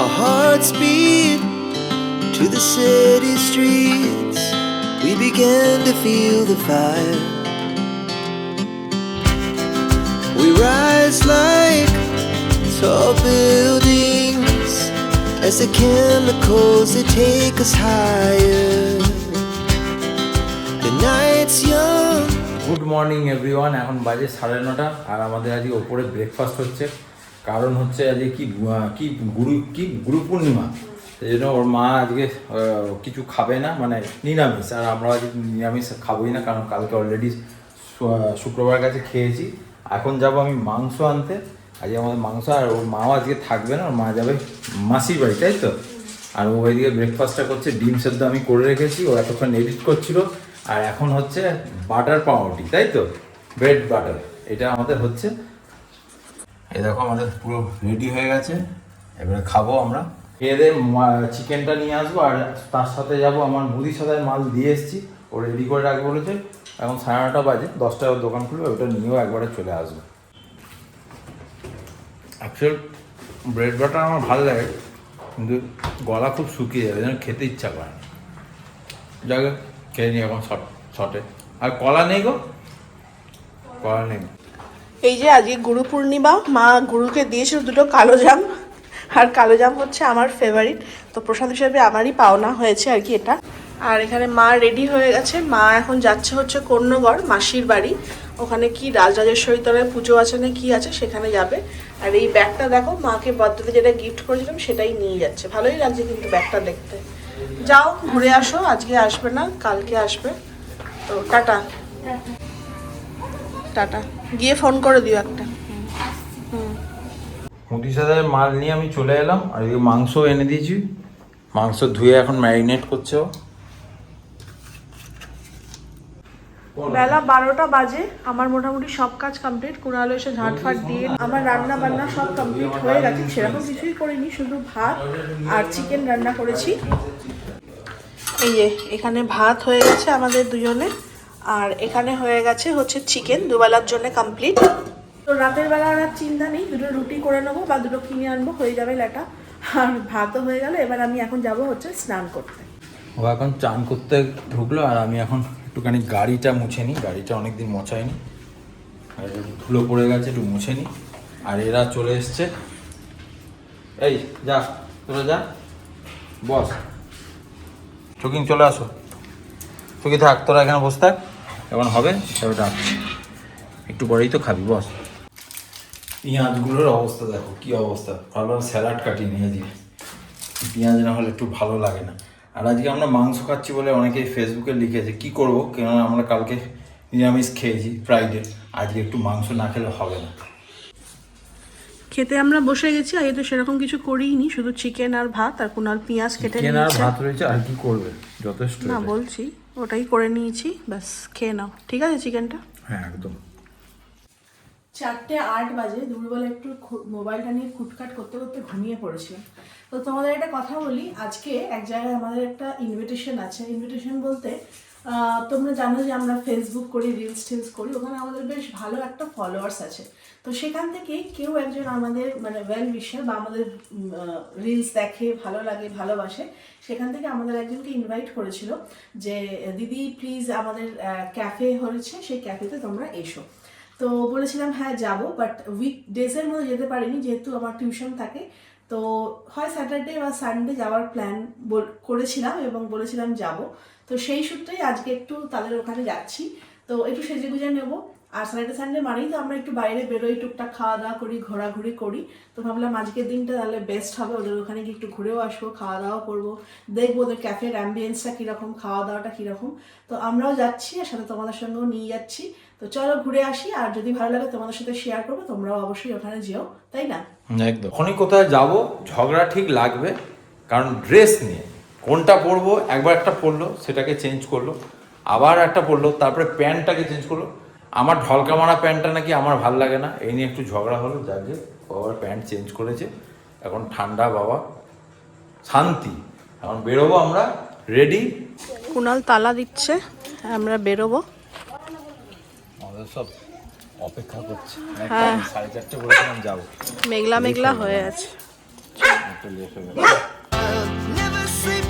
Our hearts beat to the city streets. We began to feel the fire. We rise like tall buildings as the chemicals they take us higher. The night's young. Good morning everyone এখন বাজে সাড়ে নটা আর আমাদের আজকে ওপরে breakfast হচ্ছে কারণ হচ্ছে আজকে কি কি গুরু কি গুরু পূর্ণিমা? সেই জন্য ওর মা আজকে কিছু খাবে না মানে নিরামিষ। আর আমরা আজকে নিরামিষ খাবোই না, কারণ কালকে অলরেডি শুক্রবার কাছে খেয়েছি। এখন যাব আমি মাংস আনতে। আজকে আমাদের মাংস, আর ওর মাও আজকে থাকবে না, ওর মা যাবে মাসির বাড়ি, তাই তো? আর ও ওইদিকে ব্রেকফাস্টটা করছে, ডিম সেদ্ধ আমি করে রেখেছি, ও এতক্ষণ এডিট করছিল। আর এখন হচ্ছে বাটার পাউরুটি, তাই তো? ব্রেড বাটার এটা আমাদের হচ্ছে। এই দেখো আমাদের পুরো রেডি হয়ে গেছে। এবারে খাব আমরা। খেয়ে চিকেনটা নিয়ে আসব আর তার সাথে যাব আমার মুদির সাথে মাল দিয়ে এসেছি। ও রেডি করে রাখব বলেছে। এখন সাড়ে নটা বাজে, দশটায় দোকান খুলবে, ওটা নিয়েও একবারে চলে আসব। অ্যাকচুয়াল ব্রেড বাটার আমার ভালো লাগে, কিন্তু গলা খুব শুকিয়ে যাবে, যেন খেতে ইচ্ছা করে না। যাকে খেয়ে নিই এখন শর্ট শর্টে আর কলা নেই গো? কলা নেই। এই যে আজকে গুরু পূর্ণিমা, মা গুরুকে দিয়েছিল দুটো কালো জাম। আর কালো জাম হচ্ছে আমার ফেভারিট তো প্রসাদ হিসেবে আমারই পাওনা হয়েছে আর কি এটা। আর এখানে মা রেডি হয়ে গেছে। মা এখন যাচ্ছে হচ্ছে কন্যগড় মাসির বাড়ি। ওখানে কি রাজরাজেশ্বরী তলায় পুজো আছে না কি আছে সেখানে যাবে। আর এই ব্যাগটা দেখো, মাকে বার্থডেতে যেটা গিফট করেছিলাম সেটাই নিয়ে যাচ্ছে। ভালোই লাগছে কিন্তু ব্যাগটা দেখতে। যাও, ঘুরে আসো, আজকে আসবে না, কালকে আসবে। তো টাটা। টাটা। গিয়ে ফোন করে দিও একটা। সাথে মাল নিয়ে আমি চলে এলাম আর এই মাংস এনে দিয়েছি। মাংস ধুয়ে এখন ম্যারিনেট করছে ও। বেলা বারোটা বাজে আমার মোটামুটি সব কাজ কমপ্লিট কুড়ালো এসে ঝাঁটফাট দিয়ে আমার রান্না বান্না সব কমপ্লিট হয়ে গেছে সেরকম কিছুই করিনি শুধু ভাত আর চিকেন রান্না করেছি। এই যে এখানে ভাত হয়ে গেছে আমাদের দুজনে। আর এখানে হয়ে গেছে হচ্ছে চিকেন, দুবেলার জন্য কমপ্লিট তো রাতের বেলা আর চিন্তা নেই, দুটো রুটি করে নেব বা দুটো কিনে আনব, হয়ে যাবে লেটা আর ভাতও হয়ে গেল, এবার আমি এখন যাব হচ্ছে স্নান করতে। ও এখন চান করতে ঢুকলো, আর আমি এখন একটুখানি গাড়িটা মুছে নিই, গাড়িটা অনেকদিন মোছাইনি। আর ধুলো পড়ে গেছে, একটু মুছে নিই। আর এরা চলে এসছে। এই, যা, তোরা যা, বস। চকিং চলে আসো। চকি থাক, তোরা এখানে বসে থাক। এখন হবে তবে একটু পরেই তো খাবি বস। পেঁয়াজগুলোর অবস্থা দেখো কি অবস্থা। ভালো স্যালাড কাটিয়ে নিয়ে দিয়ে পেঁয়াজ না হলে একটু ভালো লাগে না। আর আজকে আমরা মাংস খাচ্ছি বলে অনেকেই ফেসবুকে লিখেছে কি করব? কেননা আমরা কালকে নিরামিষ খেয়েছি ফ্রাইডে আজকে একটু মাংস না খেলে হবে না। খেতে আমরা বসে গেছি আগে তো সেরকম কিছু করিনি শুধু চিকেন আর ভাত আর কোনাল পেঁয়াজ কেটে চিকেন আর ভাত রয়েছে আর কি করবে? যথেষ্ট না বলছি। ওটাই করে নিয়েছি ব্যাস খেয়ে নাও। ঠিক আছে চিকেনটা? হ্যাঁ একদম। চারটে আট বাজে দুর্বল একটু খু- মোবাইলটা নিয়ে খুটখাট করতে করতে ঘুমিয়ে পড়েছিলাম। তো তোমাদের একটা কথা বলি আজকে এক জায়গায় আমাদের একটা ইনভিটেশন আছে। ইনভিটেশন বলতে তোমরা জানো যে আমরা ফেসবুক করি রিলস টিলস করি, ওখানে আমাদের বেশ ভালো একটা ফলোয়ার্স আছে। তো সেখান থেকে কেউ একজন আমাদের মানে ওয়েল উইশার বা আমাদের রিলস দেখে, ভালো লাগে, ভালোবাসে, সেখান থেকে আমাদের একজনকে ইনভাইট করেছিল যে, দিদি প্লিজ আমাদের ক্যাফে হয়েছে, সেই ক্যাফেতে তোমরা এসো। তো বলেছিলাম হ্যাঁ যাব বাট উইক ডেজের মধ্যে যেতে পারিনি, যেহেতু আমার টিউশন থাকে। তো হয় স্যাটারডে বা সানডে যাওয়ার প্ল্যান করেছিলাম এবং বলেছিলাম যাব। তো সেই সূত্রেই আজকে একটু তাদের ওখানে যাচ্ছি। তো একটু সেজে গুজে নেব। আর স্যাটারডে সানডে মানেই তো আমরা একটু বাইরে বেরোই, টুকটাক খাওয়া দাওয়া করি, ঘোরাঘুরি করি। তো ভাবলাম আজকের দিনটা তাহলে বেস্ট হবে, ওদের ওখানে গিয়ে একটু ঘুরেও আসব খাওয়া দাওয়া করব। দেখব ওদের ক্যাফের অ্যাম্বিয়েন্সটা কীরকম খাওয়া দাওয়াটা কীরকম। তো আমরাও যাচ্ছি, আর সাথে তোমাদের সঙ্গেও নিয়ে যাচ্ছি। তো চলো ঘুরে আসি, আর যদি ভালো লাগে তোমাদের সাথে শেয়ার করব, তোমরাও অবশ্যই ওখানে যেও, তাই না? একদম। যখনই কোথায় যাব? ঝগড়া ঠিক লাগবে, কারণ ড্রেস নিয়ে। কোনটা পরবো? একবার একটা পরলো সেটাকে চেঞ্জ করল। আবার একটা পরলো তারপরে প্যান্টটাকে চেঞ্জ করল। আমার ঢলকা মারা প্যান্টটা নাকি আমার ভালো লাগে না। এই নিয়ে একটু ঝগড়া হলো যাকে ও আবার প্যান্ট চেঞ্জ করেছে। এখন ঠান্ডা বাবা। শান্তি। এখন বেরোবো আমরা। রেডি কুনাল তালা দিচ্ছে আমরা বেরোবো। আমাদের সব অপেক্ষা করছে। হ্যাঁ। সাড়ে চারটে বলেছিলাম যাব। মেঘলা মেঘলা হয়ে আছে।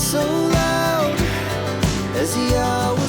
So loud as the hours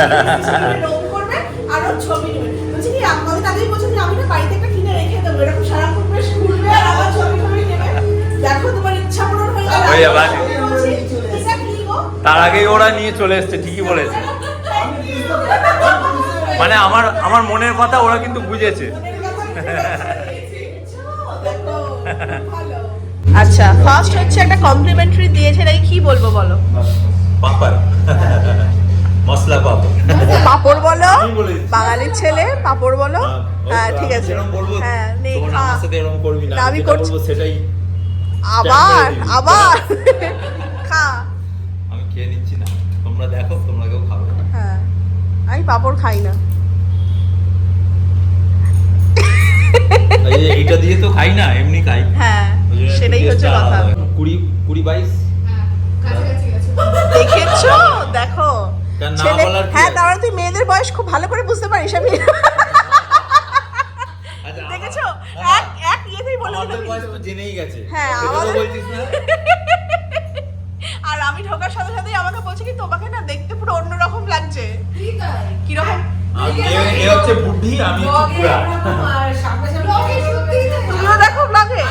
দাঁড়াবে আর এটা রো করবে আর ওর ছবি নেবে। বলছি কি আমাদের আগেই বলছে যে আমি না বাড়িতে একটা কিনে রেখে দেবো। এরকম সারাক্ষণ বেশ ঘুরবে আর আমার ছবি ছবি নেবে। দেখো তোমার ইচ্ছা পূরণ হয়ে গেল হয়ে যাবে। এটা কি গো? তার আগেই ওরা নিয়ে চলে এসছে ঠিকই বলেছে। মানে আমার আমার মনের কথা ওরা কিন্তু বুঝেছে। আচ্ছা ফার্স্ট হচ্ছে একটা কমপ্লিমেন্টারি দিয়েছে এটাকে কি বলব বলো? মশলা পাপড়। পাপড় বলো? আমি বাঙালির ছেলে পাপড় বলো? হ্যাঁ ঠিক আছে। হ্যাঁ নে তোমরা খা আমার সাথে এরকম করবি না। আমি করছি। সেটাই আবার আবার। খা। আমি খেয়ে নিচ্ছি না। তোমরা দেখো তোমরা কেউ খাবে না। হ্যাঁ। আমি পাপড় খাই না। এইটা দিয়ে তো খাই না এমনি খাই। হ্যাঁ সেটাই হচ্ছে কথা। কুড়ি কুড়ি বাইশ? দেখেছ? দেখো। বলার হ্যাঁ? তাহলে তুই মেয়েদের বয়স খুব ভালো করে বুঝতে পারিস আমি। আচ্ছা, দেখেছ? এক এক ইয়েতেই বলে দিল বয়স তো জেনেই গেছে। হ্যাঁ, আমাদের- বলছিস না? আর আমি ঢোকার সাথে সাথেই আমাকে বলছে কি তোমাকে না দেখতে পুরো অন্যরকম লাগছে। কীরকম? আমি এ- এ হচ্ছে বুদ্ধি আমি হচ্ছে পুরা। তুমিও দেখো ব্লগে।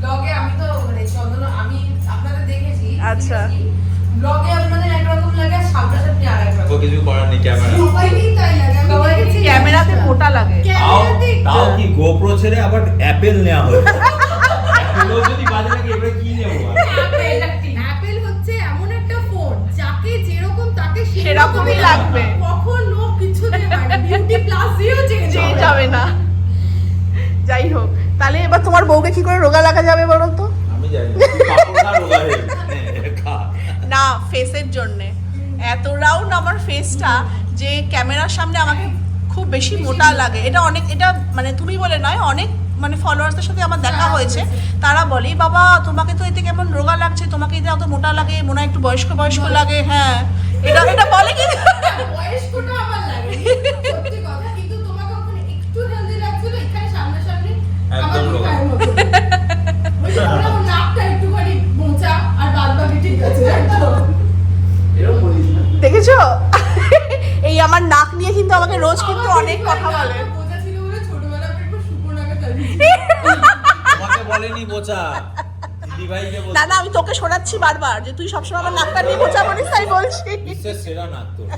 ব্লগে আমি তো মানে চন্দন আমি আপনাদের দেখেছি আচ্ছা। ব্লগে আপনাদের একরকম লাগে সামনাসামনি আর এক কিছু করার নেই ক্যামেরা। সবাইকেই তাই লাগে আমি ক্যামেরাতে মোটা লাগে। তাও তাও কি গোপ্রো ছেড়ে আবার অ্যাপেল নেওয়া হয়েছে? অ্যাপেলও যদি বাজে লাগে এবারে কি নেব আর? অ্যাপেল হচ্ছে এমন একটা ফোন যাকে যেরকম তাকে সেরকমই লাগবে। কখনো কিছু বিউটি প্লাস দিও চেঞ্জ যাবে না। যাই হোক তাহলে এবার তোমার বউকে কি করে রোগা লাগা যাবে বলো তো? আমি জানি রোগা হয়ে। না ফেসের জন্যে। এত রাউন্ড আমার ফেসটা যে ক্যামেরার সামনে আমাকে খুব বেশি মোটা লাগে। এটা অনেক এটা মানে তুমি বলে নয় অনেক মানে ফলোয়ার্সদের সাথে আমার দেখা হয়েছে। তারা বলে বাবা তোমাকে তো এতে কেমন রোগা লাগছে তোমাকে এতে অত মোটা লাগে মনে হয় একটু বয়স্ক বয়স্ক লাগে। হ্যাঁ। এটা এটা বলে কি? বয়স্কটা আমার লাগে। কথা কিন্তু তোমাকে একটু হেলদি লাগছিল এখানে সামনাসামনি একদম দেখেছ? এই আমার নাক নিয়ে কিন্তু আমাকে রোজ কিন্তু অনেক কথা বলে। না না আমি তোকে শোনাচ্ছি বারবার যে তুই সবসময় আমার নাকটা নিয়ে বোঝা বলিস তাই বলছি। সেরা নাক তোর।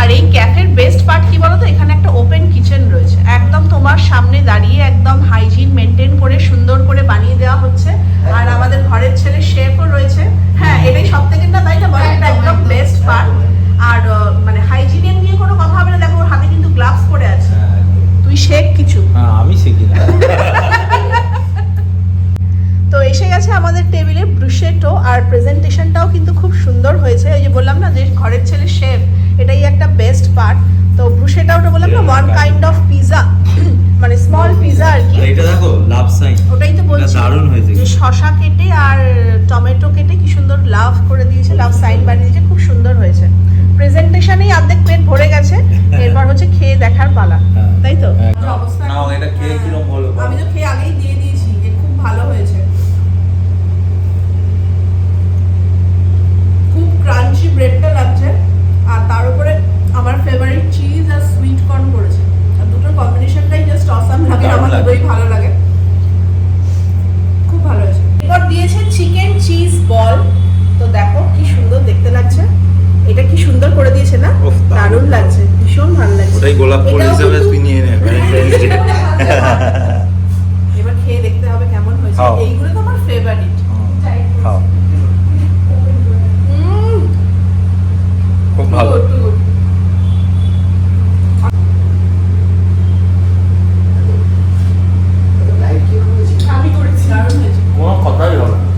আর এই ক্যাফের বেস্ট পার্ট কি বলতো এখানে একটা ওপেন কিচেন রয়েছে। একদম তোমার সামনে দাঁড়িয়ে একদম হাইজিন মেনটেন করে সুন্দর করে বানিয়ে দেওয়া হচ্ছে। আর আমাদের ঘরের ছেলে শেফও রয়েছে। হ্যাঁ এটাই সব থেকে না তাই না বলে? এটা একদম বেস্ট পার্ট আর মানে হাইজিনের নিয়ে কোনো কথা হবে না। দেখো ওর হাতে কিন্তু গ্লাভস পরে আছে। হ্যাঁ, তুই শেখ কিছু? হ্যাঁ আমি শিখি না। তো এসে গেছে আমাদের টেবিলে ব্রুশেটো। আর প্রেজেন্টেশনটাও কিন্তু খুব সুন্দর হয়েছে। ওই যে বললাম না যে ঘরের ছেলে শেফ এটাই একটা বেস্ট পার্ট তো ব্রুশেটা ওটা বললাম না ওয়ান কাইন্ড অফ পিজা মানে স্মল পিজা আর কি। এটা দেখো লাভ সাইন ওটাই তো বলছি। দারুণ হয়েছে যে শশা কেটে আর টমেটো কেটে কি সুন্দর লাভ করে দিয়েছে লাভ সাইন বানিয়ে দিয়েছে খুব সুন্দর হয়েছে প্রেজেন্টেশনেই অর্ধেক পেট ভরে গেছে এরপর হচ্ছে খেয়ে দেখার পালা হ্যাঁ। তাই গোলাপ ফুল এটাও হিসেবে কিন্তু- তুই নিয়ে নে Valentine's Day। এবার খেয়ে দেখতে হবে কেমন হয়েছে। এইগুলো তো আমার ফেভারিট খাও। খুব ভালো আমি করেছি দারুণ হয়েছে কোনো কথাই হবে না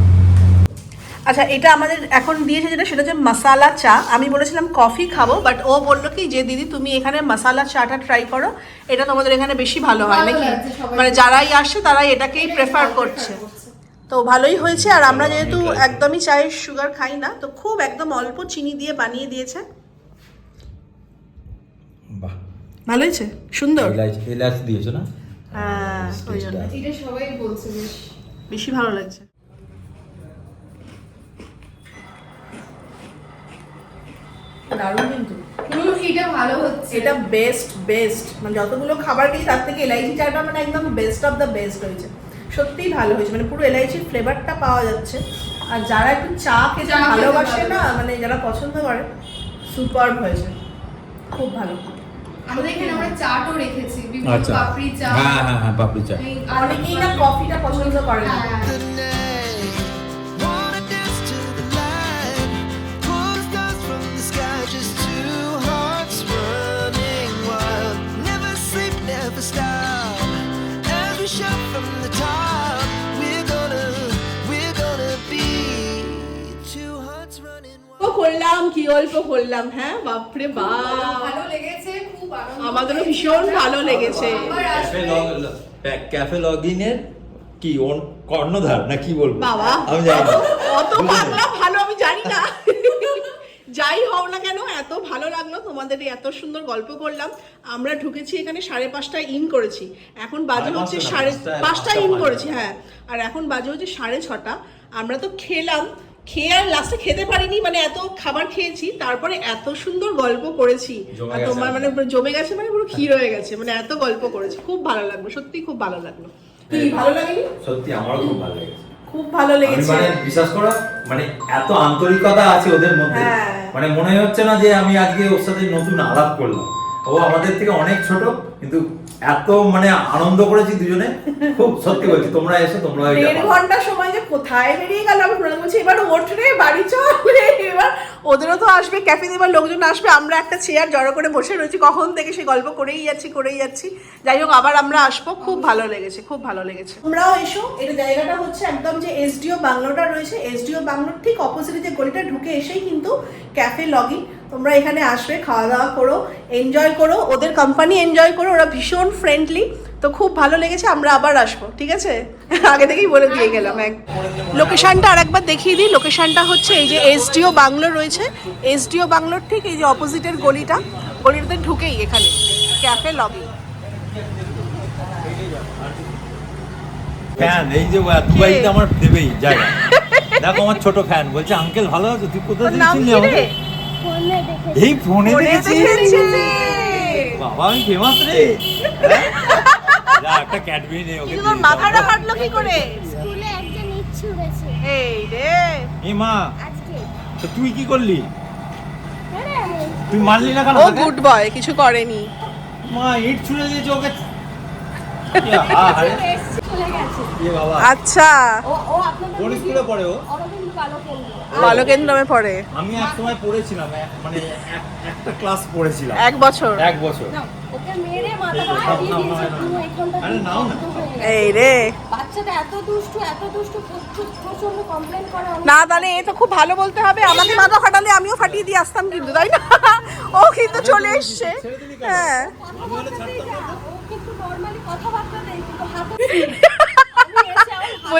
আচ্ছা এটা আমাদের এখন দিয়েছে যেটা সেটা হচ্ছে মশালা চা। আমি বলেছিলাম কফি খাব বাট ও বলল কি যে দিদি তুমি এখানে মশালা চাটা ট্রাই করো এটা তোমাদের এখানে বেশি ভালো হয় নাকি? মানে যারাই আসে তারাই এটাকেই প্রেফার করছে। তো ভালোই হয়েছে আর আমরা যেহেতু একদমই চায়ের সুগার খাই না তো খুব একদম অল্প চিনি দিয়ে বানিয়ে দিয়েছে। বাহ। ভালো হয়েছে? সুন্দর? এলাচ এলাচ দিয়েছ না? হ্যাঁ ওই জন্য এটা সবাই বলছে বেশ। বেশি ভালো লাগছে। দারুণ কিন্তু। এটা ভালো হচ্ছে। এটা বেস্ট বেস্ট মানে যতগুলো খাবার খেয়েছি তার থেকে এলাইচি চাটা মানে একদম বেস্ট অফ দ্য বেস্ট হয়েছে। সত্যিই ভালো হয়েছে। মানে পুরো এলাইচির ফ্লেভারটা পাওয়া যাচ্ছে। আর যারা একটু চা খেতে ভালোবাসে না মানে যারা পছন্দ করে সুপার হয়েছে। খুব ভালো। আমাদের এখানে আমরা চাটও রেখেছি। বিভিন্ন আচ্ছা। পাপড়ি চা। হ্যাঁ হ্যাঁ হ্যাঁ পাপড়ি চা। অনেকেই না কফিটা পছন্দ করে না। Stop. We shout from the top, we're gonna, we're gonna be two hearts running wild. করলাম কি অল্প করলাম হ্যাঁ বাপরে বাপ ভালো লেগেছে খুব আনন্দ আমাদেরও ভীষণ ভালো লেগেছে ক্যাফে। ক্যাফে লগইনের কি ওন কর্ণধার না কি বলব বাবা আমি জানি অত বুঝলে? ভালো আমি জানি না যাই হও না কেন এত ভালো লাগল তোমাদের এত সুন্দর গল্প করলাম। আমরা ঢুকেছি এখানে সাড়ে পাঁচটায় ইন করেছি। এখন বাজে হচ্ছে সাড়ে পাঁচটায়, পাঁচটা পাঁচটা ইন করেছি হ্যাঁ। আর এখন বাজে হচ্ছে সাড়ে ছটা। আমরা তো খেলাম খেয়ে আর লাস্টে খেতে পারিনি মানে এত খাবার খেয়েছি তারপরে এত সুন্দর গল্প করেছি। আর তোমার মানে জমে গেছে মানে পুরো ক্ষীর হয়ে গেছে মানে এত গল্প করেছি। খুব ভালো লাগল সত্যি খুব ভালো লাগল। কি ভালো লাগেনি? সত্যি আমারও খুব ভালো লেগেছে। খুব ভালো লেগেছে মানে বিশ্বাস করো মানে এত আন্তরিকতা আছে ওদের মধ্যে হ্যাঁ। মানে মনে হচ্ছে না যে আমি আজকে ওর সাথে নতুন আলাপ করলাম ও আমাদের থেকে অনেক ছোট কিন্তু এত মানে আনন্দ করেছি দুজনে খুব সত্যি বলছি তোমরা এসো তোমরা দেড় ঘণ্টা সময় যে কোথায় বেরিয়ে গেল? আমি প্রণাম বলছি এবার ওঠ রে বাড়ি চল। এবার ওদেরও তো আসবে ক্যাফে এবার লোকজন আসবে আমরা একটা চেয়ার জড়ো করে বসে রয়েছি কখন থেকে সে গল্প করেই যাচ্ছি করেই যাচ্ছি। যাই হোক আবার আমরা আসব খুব ভালো লেগেছে খুব ভালো লেগেছে। তোমরাও এসো এটা জায়গাটা হচ্ছে একদম যে এসডিও বাংলোটা রয়েছে এসডিও বাংলোর ঠিক অপোজিটে যে গলিটা ঢুকে এসেই কিন্তু ক্যাফে লগিং তোমরা এখানে আসবে খাওয়া দাওয়া করো এনজয় করো ওদের কোম্পানি এনজয় করো। ওরা ভীষণ ফ্রেন্ডলি তো খুব ভালো লেগেছে আমরা আবার আসব ঠিক আছে? আগে থেকেই বলে দিয়ে গেলাম এক লোকেশনটা আর একবার দেখিয়ে দিই লোকেশনটা হচ্ছে এই যে এসডিও বাংলো রয়েছে এসডিও বাংলোর ঠিক এই যে অপোজিটের গলিটা গলিটাতে ঢুকেই এখানে ক্যাফে লবি ফ্যান এই যে দুবাইতে আমার দেবেই জায়গা। দেখো আমার ছোট ফ্যান বলছে আঙ্কেল ভালো আছো? তুই কোথায় দেখছিলি আমাকে? এই ফোনে দেখেছি। বাবা আমি ফেমাস রে। হ্যাঁ? যা একটা ক্যাডবেরি নে ওকে তোর মাথাটা। হাঁটলো কি করে? স্কুলে একজন ইচ্ছু গেছে এই রে। এ মা আজকে। তো তুই কি করলি? হ্যাঁ। তুই মারলি না কেন ও? গুড বয় কিছু করেনি। মা ইট ছুঁড়ে দিয়েছে ওকে। আচ্ছা। ও ও আপনাদের স্কুলে পড়ে ও? বালকেন্দ্রমে পড়ে? আমি এক সময় পড়েছিলাম মানে একটা ক্লাস পড়েছিলাম। এক বছর? এক বছর। এই রে। বাচ্চাটা এত দুষ্টু এত দুষ্টু প্রচণ্ড কমপ্লেন করে না তাহলে এ তো খুব ভালো বলতে হবে। আমাকে মাথা ফাটালে আমিও ফাটিয়ে দিয়ে আসতাম কিন্তু তাই না? ও কিন্তু চলে এসছে। হ্যাঁ। কথাবার্তা দেয় না, ও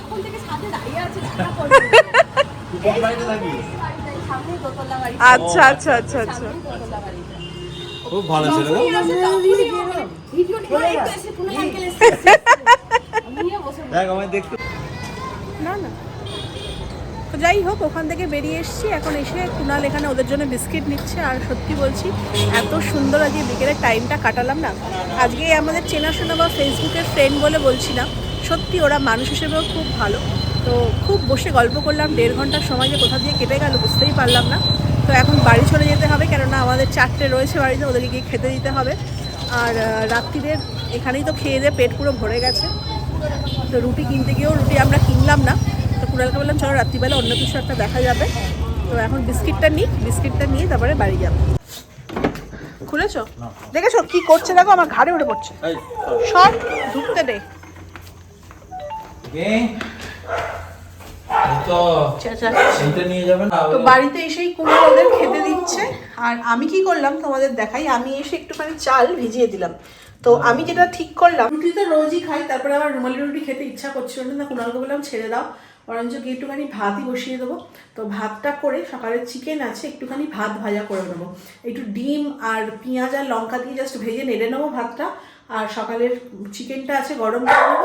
তখন থেকে সাথে দাঁড়িয়ে আছে, দেখা। আচ্ছা আচ্ছা আচ্ছা আচ্ছা। খুব ভালো ছিল না? না যাই হোক ওখান থেকে বেরিয়ে এসেছি। এখন এসে কুনাল এখানে ওদের জন্য বিস্কিট নিচ্ছে। আর সত্যি বলছি এত সুন্দর আজকে বিকেলের টাইমটা কাটালাম না। আজকে আমাদের চেনাশোনা বা ফেসবুকের ফ্রেন্ড বলে বলছি না। সত্যি ওরা মানুষ হিসেবেও খুব ভালো। তো খুব বসে গল্প করলাম দেড় ঘণ্টার সময় যে কোথা দিয়ে কেটে গেল বুঝতেই পারলাম না। তো এখন বাড়ি চলে যেতে হবে কেননা আমাদের চারটে রয়েছে বাড়িতে ওদেরকে গিয়ে খেতে দিতে হবে। আর রাত্রিদের এখানেই তো খেয়ে দিয়ে পেট পুরো ভরে গেছে। তো রুটি কিনতে গিয়েও রুটি আমরা কিনলাম না। তো কুড়ালকে বললাম চলো রাত্রিবেলা অন্য কিছু একটা দেখা যাবে। তো এখন বিস্কিটটা নিই বিস্কিটটা নিয়ে তারপরে বাড়ি যাব। খুলেছো? দেখেছ কি করছে দেখো? আমার ঘাড়ে উঠে পড়ছে। সব ঢুকতে দে। এই তো চেঁচা নিয়ে যাবেন তো বাড়িতে এসেই কুমড়ো ওদের খেতে দিচ্ছে। আর আমি কি করলাম তোমাদের দেখাই। আমি এসে একটুখানি চাল ভিজিয়ে দিলাম। তো আমি যেটা ঠিক করলাম রুটি তো রোজই খাই তারপরে আমার রুমালি রুটি খেতে ইচ্ছা করছিল না। কুণালকে বললাম ছেড়ে দাও। বরঞ্চ কি একটুখানি ভাতই বসিয়ে দেবো। তো ভাতটা করে সকালে চিকেন আছে একটুখানি ভাত ভাজা করে নেব। একটু ডিম আর পেঁয়াজ আর লঙ্কা দিয়ে জাস্ট ভেজে নেড়ে নেব ভাতটা। আর সকালের চিকেনটা আছে গরম করে নেব।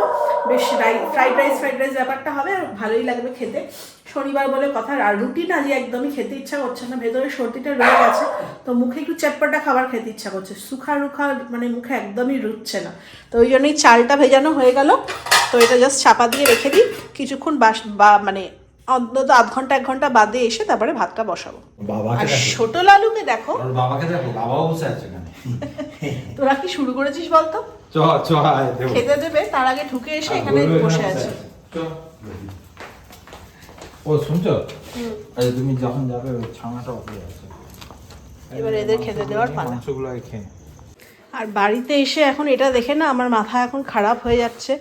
বেশ ফ্রাইড রাইস ফ্রাইড রাইস ব্যাপারটা হবে, আর ভালোই লাগবে খেতে। শনিবার বলে কথা, আর রুটি না যে একদমই খেতে ইচ্ছা করছে না, ভেতরে সর্দিটা রয়ে গেছে, তো মুখে একটু চটপটা খাবার খেতে ইচ্ছা করছে। সুখা রুখা মানে মুখে একদমই রুচ্ছে না। তো ওই জন্যই চালটা ভেজানো হয়ে গেল। তো এটা জাস্ট চাপা দিয়ে রেখে দিই। কিছুক্ষণ বাস, বা মানে অন্তত আধ ঘণ্টা এক ঘণ্টা বাদে এসে তারপরে ভাতটা বসাবো। আর ছোট লালুকে দেখো। বাবাকে দেখো বাবাও বসে আছে তোরা কি শুরু করেছিস বলতো? খেতে দেবে তার আগে ঢুকে এসে এখানে বসে আছে। ও শুনছো? আরে তুমি যখন যাবে ওই ছানাটা ওপরে আছে। এবার এদের খেতে দেওয়ার পালা। মাংসগুলো খেয়ে আর বাড়িতে এসে এখন এটা দেখে না আমার মাথা এখন খারাপ হয়ে যাচ্ছে।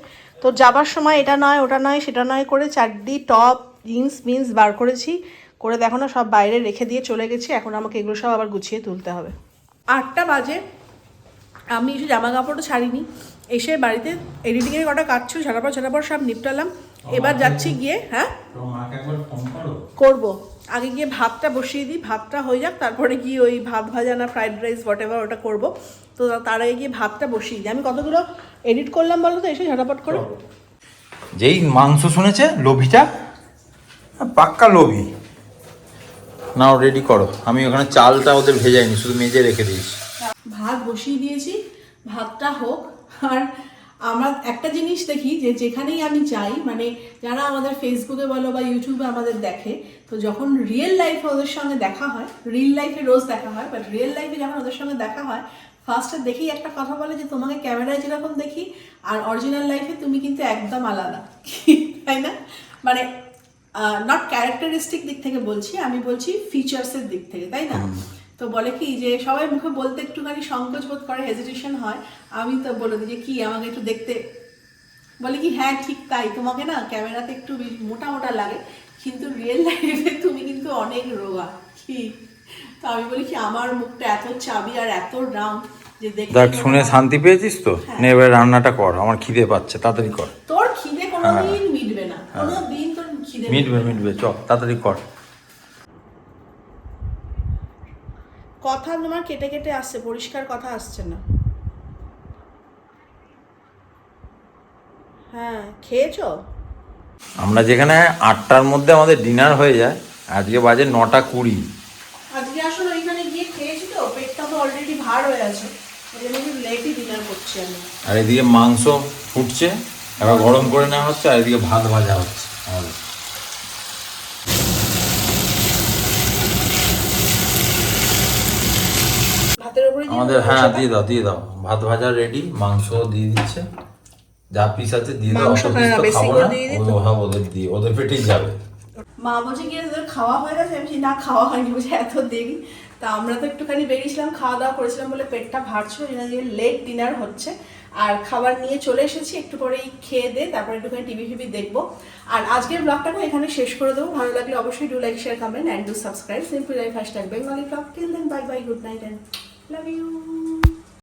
তো যাবার সময় এটা নয় ওটা নয় সেটা নয় করে চারদি টপ জিন্স মিন্স বার করেছি করে দেখো না সব বাইরে রেখে দিয়ে চলে গেছি এখন আমাকে এগুলো সব আবার গুছিয়ে তুলতে হবে। আটটা বাজে আমি এসে জামা কাপড়ও ছাড়িনি এসে বাড়িতে এডিটিংয়ের কটা কাজ ছিল ঝাড়াপড় ঝাড়াপড় সব নিপটালাম এবার যাচ্ছি গিয়ে হ্যাঁ? করব। আগে গিয়ে ভাতটা বসিয়ে দিই ভাতটা হয়ে যাক তারপরে গিয়ে ওই ভাত ভাজা না ফ্রাইড রাইস হোয়াট এভার ওটা করব। তো তার আগে গিয়ে ভাতটা বসিয়ে দিই। আমি কতগুলো এডিট করলাম বলো তো এসে ঝটাপট করে? যেই মাংস শুনেছে লোভিটা পাক্কা লোভী। নাও রেডি করো। আমি ওখানে চালটা ওদের ভেজাইনি শুধু মেজে রেখে দিয়েছি। ভাত বসিয়ে দিয়েছি ভাতটা হোক। আর আমার একটা জিনিস দেখি যে যেখানেই আমি যাই মানে যারা আমাদের ফেসবুকে বলো বা ইউটিউবে আমাদের দেখে তো যখন রিয়েল লাইফে ওদের সঙ্গে দেখা হয় রিয়েল লাইফে রোজ দেখা হয় বাট রিয়েল লাইফে যখন ওদের সঙ্গে দেখা হয় ফার্স্টে দেখেই একটা কথা বলে যে তোমাকে ক্যামেরায় যেরকম দেখি আর অরিজিনাল লাইফে তুমি কিন্তু একদম আলাদা। তাই না? মানে নট ক্যারেক্টারিস্টিক দিক থেকে বলছি আমি বলছি ফিচার্সের দিক থেকে তাই না? তো বলে কি যে সবাই মুখে বলতে একটুখানি সংকোচ বোধ করে হেজিটেশন হয়। আমি তো বলে দিই যে কি আমাকে একটু দেখতে। বলে কি হ্যাঁ ঠিক তাই তোমাকে না ক্যামেরাতে একটু মোটা মোটা লাগে কিন্তু রিয়েল লাইফে তুমি কিন্তু অনেক রোগা। কি? তো আমি বলি কি আমার মুখটা এত চাবি আর এত রাম যে দেখ শুনে শান্তি পেয়েছিস তো? হ্যাঁ। নে এবার রান্নাটা কর আমার খিদে পাচ্ছে তাড়াতাড়ি কর। তোর খিদে কোনোদিন মিটবে না কোনোদিন তোর খিদে মিটবে মিটবে চ তাড়াতাড়ি কর। কথা তোমার কেটে কেটে আসছে পরিষ্কার কথা আসছে না। হ্যাঁ খেয়েছো? আমরা যেখানে আটটার মধ্যে আমাদের ডিনার হয়ে যায় আজকে বাজে নটা কুড়ি। আজকে আসলে ওইখানে গিয়ে খেয়েছি তো পেটটা তো অলরেডি ভার হয়ে আছে। ওই জন্য একটু লেটই ডিনার করছি আমি। আর এদিকে মাংস ফুটছে এবার গরম করে নেওয়া হচ্ছে আর এদিকে ভাত ভাজা হচ্ছে। আমাদের ভাতের উপরে দিয়ে আমাদের হ্যাঁ দিয়ে দাও দিয়ে দাও। ভাত ভাজা রেডি মাংস দিয়ে দিচ্ছে। যা পিস আছে দিয়ে দাও মাংস অত পিস না, তো বেশি খাব না। দিয়ে দিত। ও হ্যাঁ ওদের দিয়ে ওদের পেটেই যাবে। মা বলছে কি তোদের খাওয়া হয়ে গেছে? আমি না খাওয়া হয়নি। বলছে এত দেরি? তা আমরা তো একটুখানি বেরিয়েছিলাম খাওয়া দাওয়া করেছিলাম বলে পেটটা ভারছিল এই জন্য লেট ডিনার হচ্ছে। আর খাবার নিয়ে চলে এসেছি একটু পরেই খেয়ে দে তারপরে একটুখানি টিভি ফিভি দেখব। আর আজকের ব্লগটাকে এখানে শেষ করে দেবো। ভালো লাগলে অবশ্যই do like share comment and do subscribe simple life hashtag Bengali blog till then bye bye good night and Love you.